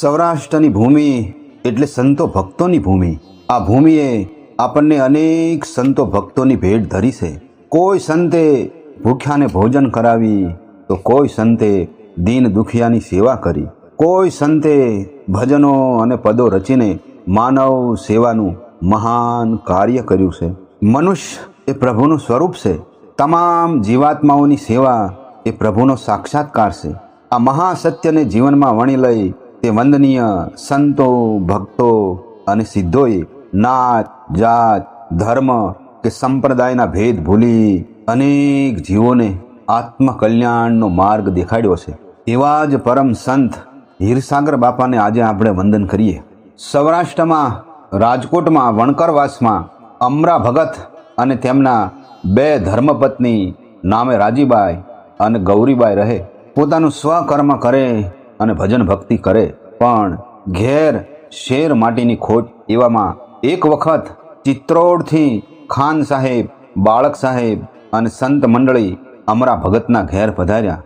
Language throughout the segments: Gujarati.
સૌરાષ્ટ્રની ભૂમિ એટલે સંતો ભક્તોની ભૂમિ. આ ભૂમિએ આપણને અનેક સંતો ભક્તોની ભેટ ધરી છે. કોઈ સંતે ભૂખ્યાને ભોજન કરાવી, તો કોઈ સંતે દીન દુખિયાની સેવા કરી. કોઈ સંતે ભજનો અને પદો રચીને માનવ સેવાનું મહાન કાર્ય કર્યું છે. મનુષ્ય એ પ્રભુનું સ્વરૂપ છે. તમામ જીવાત્માઓની સેવા એ પ્રભુનો સાક્ષાત્કાર છે. આ મહાસત્યને જીવનમાં વણી લઈ તે વંદનીય સંતો, ભક્તો અને સિદ્ધોએ નાત, જાત, ધર્મ કે સંપ્રદાયના ભેદ ભૂલી અનેક જીવોને આત્મકલ્યાણનો માર્ગ દેખાડ્યો છે. એવા જ પરમ સંત હીરસાગર બાપાને આજે આપણે વંદન કરીએ. સૌરાષ્ટ્રમાં, રાજકોટમાં, વણકરવાસમાં અમરા ભગત અને તેમના બે ધર્મપત્ની નામે રાજીબાઈ અને ગૌરીબાઈ રહે. પોતાનું સ્વકર્મ કરે અને ભજન ભક્તિ કરે, પણ ઘેર શેર માટીની ખોટ એવામાં એક વખત ચિત્રોડથી ખાન સાહેબ, બાળક સાહેબ અને સંત મંડળી અમરા ભગતના ઘેર પધાર્યા.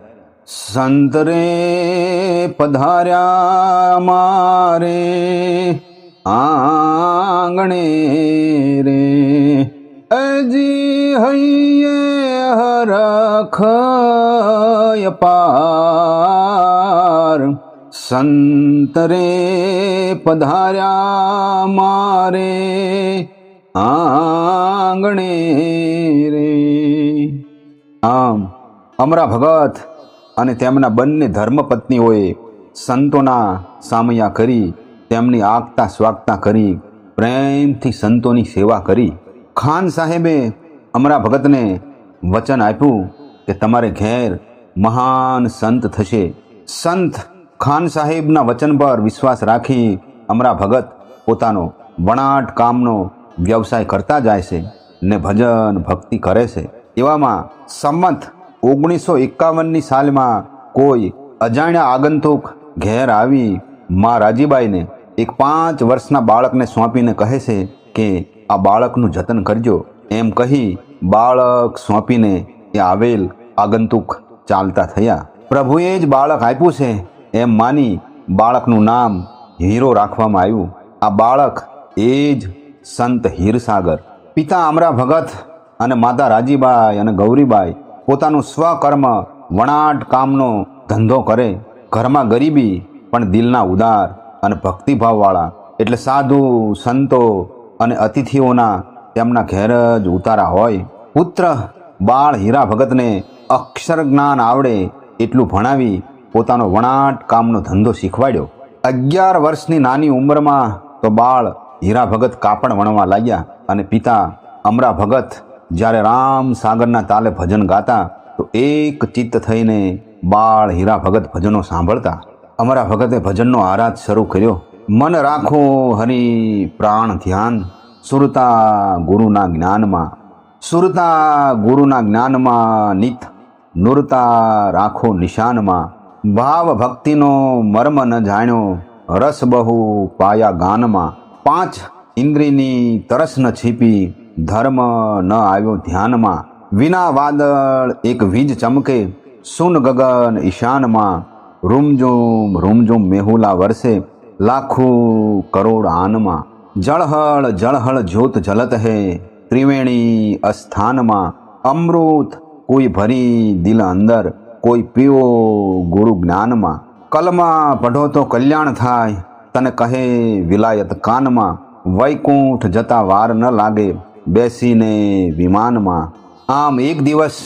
સંત રે પધાર્યા મારે, આંગણે રે. અજી હૈયે હરખ પાર સંત રે પધાર્યા મારે આંગણે રે. આમ અમરા ભગત અને તેમના બંને ધર્મપત્નીઓએ સંતોના સામૈયા કરી તેમની આગતા સ્વાગતા કરી, પ્રેમથી સંતોની સેવા કરી. ખાન સાહેબે અમરા ભગતને વચન આપ્યું કે તમારે ઘેર મહાન સંત થશે. સંત ખાન સાહેબના વચન પર વિશ્વાસ રાખી અમરા ભગત પોતાનો વણાટ કામનો વ્યવસાય કરતા જાય છે ને ભજન, ભક્તિ કરે છે. એવામાં સંમત ઓગણીસો એકાવનની સાલમાં કોઈ અજાણ્યા આગંતુક ઘેર આવી મા રાજીબાઈને એક પાંચ વર્ષના બાળકને સોંપીને કહે છે કે, આ બાળકનું જતન કરજો. એમ કહી બાળક સોંપીને એ આવેલ આગંતુક ચાલતા થયા. પ્રભુએ જ બાળક આપ્યું છે, એમ માની બાળકનું નામ હીરો રાખવામાં આવ્યું. આ બાળક એ જ સંત હીરસાગર. પિતા અમરા ભગત અને માતા રાજીબાઈ અને ગૌરીબાઈ પોતાનું સ્વકર્મ વણાટ કામનો ધંધો કરે. ઘરમાં ગરીબી, પણ દિલના ઉદાર અને ભક્તિભાવવાળા. એટલે સાધુ, સંતો અને અતિથિઓના તેમના ઘેર જ ઉતારા હોય. પુત્ર બાળ હીરા ભગતને અક્ષર જ્ઞાન આવડે એટલું ભણાવી પોતાનો વણાટ કામનો ધંધો શીખવાડ્યો. અગિયાર વર્ષની નાની ઉંમરમાં તો બાળ હીરા ભગત કાપડ વણવા લાગ્યા અને પિતા અમરા ભગત જ્યારે રામ સાગરના તાલે ભજન ગાતા, તો એક ચિત્ત થઈને બાળ હીરા ભગત ભજનો સાંભળતા. અમારા ભગતે ભજનનો આરાધ શરૂ કર્યો. મન રાખો હરિ, પ્રાણ ધ્યાન, સુરતા ગુરુના જ્ઞાનમાં. સુરતા ગુરુના જ્ઞાનમાં નિત નુરતા રાખો નિશાનમાં. ભાવ ભક્તિનો મર્મ ન જાણ્યો, રસ બહુ પાયા ગાનમાં. પાંચ ઇન્દ્રિયની તરસ ન છીપી, ધર્મ ન આવ્યો ધ્યાનમાં. વિના વાદળ એક વીજ ચમકે, સુન ગગન ઈશાનમાં. રૂમઝૂમ રૂમઝૂમ મેહુલા વરસે, લાખો કરોડ આનમાં. જળહળ જળહળ જ્યોત જલત હે, ત્રિવેણી અસ્થાનમાં. અમૃત કોઈ ભરી દિલ અંદર, કોઈ પીઓ ગુરુ જ્ઞાનમાં. કલમાં પઢો તો કલ્યાણ થાય, તને કહે વિલાયત કાનમાં, વૈકુંઠ જતા વાર ન લાગે બેસીને વિમાનમાં. આમ એક દિવસ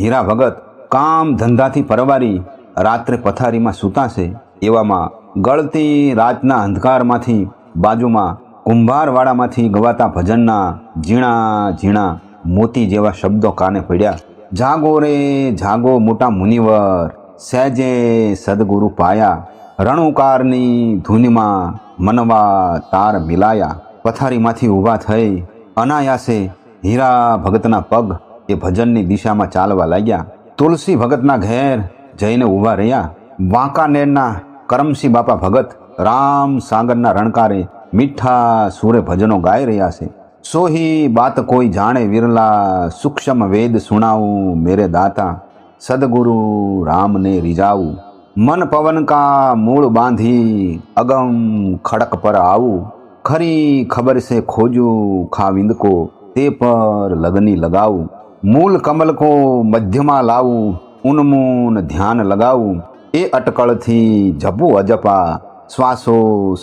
હીરા ભગત કામ ધંધાથી પરવારી, રાત્રે પથારીમાં સૂતાશે, એવામાં ગળતી રાતના અંધકારમાંથી, બાજુમાં કુંભારવાડામાંથી ગવાતા ભજનના ઝીણા ઝીણા મોતી જેવા શબ્દો કાને પડ્યા. જાગો રે, જાગો મોટા મુનિવર, સહેજે સદગુરુ પાયા, રણુકારની ધૂનમાં મનવા તાર મિલાયા. પથારીમાંથી ઊભા થઈ અનાયાસે હીરા ભગતના પગ એ ભજનની દિશામાં ચાલવા લાગ્યા. તુલસી ભગતના ઘેર જઈને ઊભા રહ્યા. વાંકાનેરના કરમસિંહ બાપા ભગત રામ સાગરના રણકારે મીઠા સુરે ભજનો ગાઈ રહ્યા છે. સોહી બાત કોઈ જાણે વિરલા, સૂક્ષ્મ વેદ સુણાવું મેરે દાતા, સદગુરુ રામને રીઝાવું મન પવન કા મૂળ બાંધી અગમ ખડક પર આવું. ખરી ખબર સે ખોજું ખાવિંદ કો, તે પર લગની લગાવું. મૂલ કમલ કો મધ્યમાં લાવું, ઉન્મૂન ધ્યાન લગાવું. એ અટકળથી જપું અજપા, શ્વાસો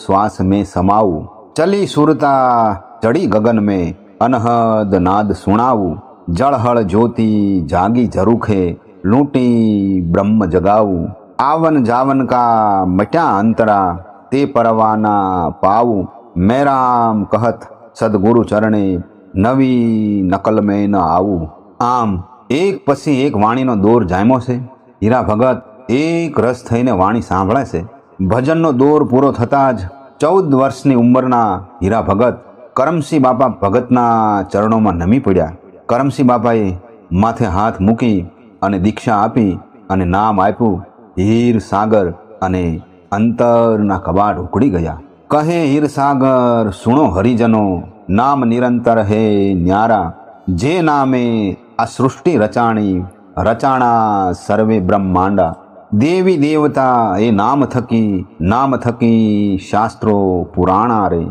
શ્વાસ મેં સમાવું. ચલી સુરતા ચડી ગગન મેં અનહદ નાદ સુણાવું. જળહળ જ્યોતિ જાગી ઝરૂખે, લૂંટી બ્રહ્મ જગાવું. આવન જાવન કા મટ્યા અંતરા, તે પરવાના પાવું. મેરામ કહત સદગુરુ ચરણે, નવી નકલ મેં આવું. આમ, એક પછી એક વાણીનો દોર જામ્યો છે. હીરા ભગત, એક રસ થઈને વાણી સાંભળે છે. ભજનનો દોર પૂરો થતાં જ ચૌદ વર્ષની ઉંમરના હીરા ભગત કરમસિંહ બાપા ભગતના ચરણોમાં નમી પડ્યા. કરમસિંહ બાપાએ માથે હાથ મૂકી અને દીક્ષા આપી અને નામ આપ્યું, હીર સાગર અને અંતરના કબાટ ઉકળી ગયા. કહે હીર સાગર, સુણો હરિજનો, નામ નિરંતર હે ન્યારા. જે નામે આ સૃષ્ટિ રચાણી, રચાણા સર્વે બ્રહ્માંડા. દેવી દેવતા એ નામ થકી નામ થકી શાસ્ત્રો પુરાણા રે.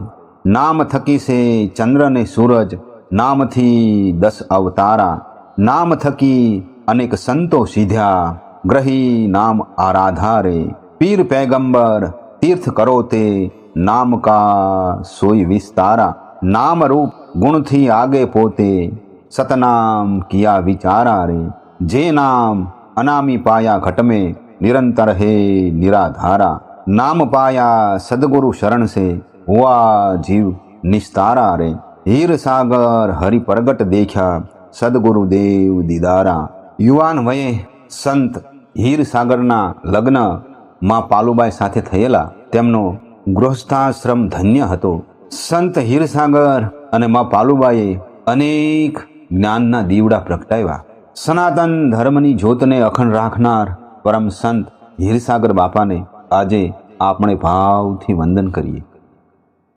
નામ થકી છે ચંદ્ર ને સૂરજ નામથી દસ અવતારા નામ થકી અનેક સંતો સીધ્યા ગ્રહી નામ આરાધા રે પીર પૈગંબર તીર્થ કરો તે નામ કા સોઈ વિસ્તારા નામ રૂપ ગુણથી આગે પોતે સતનામ કિયા વિચારા રે જે નામ અનામી પાયા ઘટમે નિરંતર હે નિરાધારા નામ પાયા સદગુરુ શરણ સે હુઆ જીવ નિસ્તારા રે. હીર સાગર હરિ પ્રગટ દેખ્યા સદગુરુદેવ દીદારા. યુવાન વયે સંત હીર સાગરના લગ્નમાં પાલુબાઈ સાથે થયેલા. તેમનો ગૃહસ્થાશ્રમ ધન્ય હતો. સંત હીરસાગર અને માં પાલુબાઈએ અનેક જ્ઞાનના દીવડા પ્રગટાવ્યા. સનાતન ધર્મની જ્યોતને અખંડ રાખનાર પરમ સંત હીરસાગર બાપાને આજે આપણે ભાવથી વંદન કરીએ.